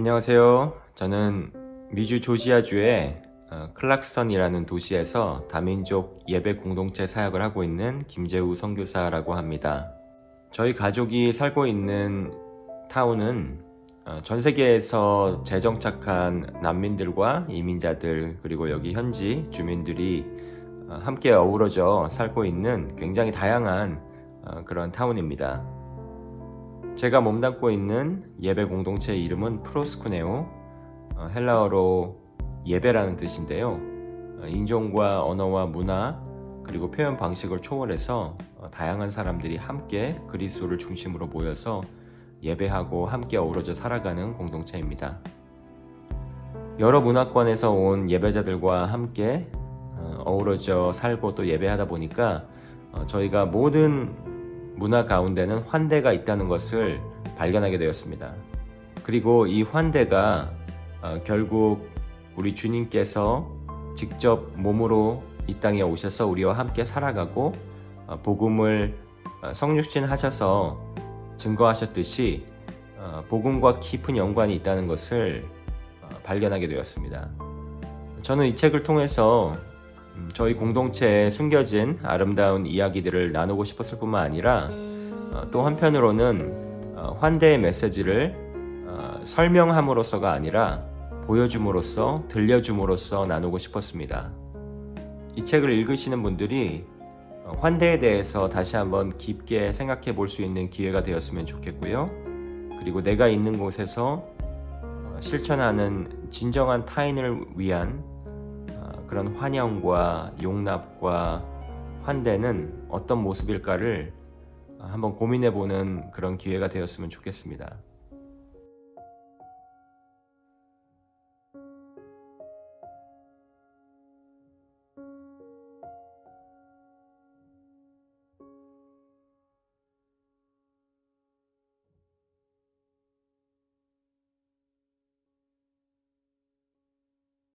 안녕하세요. 저는 미주 조지아주의 어, 클락스턴이라는 도시에서 다민족 예배 공동체 사역을 하고 있는 김재우 선교사라고 합니다. 저희 가족이 살고 있는 타운은 어, 전 세계에서 재정착한 난민들과 이민자들 그리고 여기 현지 주민들이 어, 함께 어우러져 살고 있는 굉장히 다양한 어, 그런 타운입니다. 제가 몸담고 있는 예배 공동체 이름은 프로스쿠네오 어, 헬라어로 예배라는 뜻인데요. 어, 인종과 언어와 문화 그리고 표현 방식을 초월해서 어, 다양한 사람들이 함께 그리스도를 중심으로 모여서 예배하고 함께 어우러져 살아가는 공동체입니다. 여러 문화권에서 온 예배자들과 함께 어, 어우러져 살고 또 예배하다 보니까 어, 저희가 모든 문화 가운데는 환대가 있다는 것을 발견하게 되었습니다. 그리고 이 환대가 어, 결국 우리 주님께서 직접 몸으로 이 땅에 오셔서 우리와 함께 살아가고 어, 복음을 어, 성육신 하셔서 증거하셨듯이 어, 복음과 깊은 연관이 있다는 것을 어, 발견하게 되었습니다. 저는 이 책을 통해서 음, 저희 공동체에 숨겨진 아름다운 이야기들을 나누고 싶었을 뿐만 아니라 어, 또 한편으로는 어, 환대의 메시지를 어, 설명함으로써가 아니라 보여줌으로써 들려줌으로써 나누고 싶었습니다. 이 책을 읽으시는 분들이 어, 환대에 대해서 다시 한번 깊게 생각해 볼 수 있는 기회가 되었으면 좋겠고요. 그리고 내가 있는 곳에서 어, 실천하는 진정한 타인을 위한 어, 그런 환영과 용납과 환대는 어떤 모습일까를 어, 한번 고민해 보는 그런 기회가 되었으면 좋겠습니다.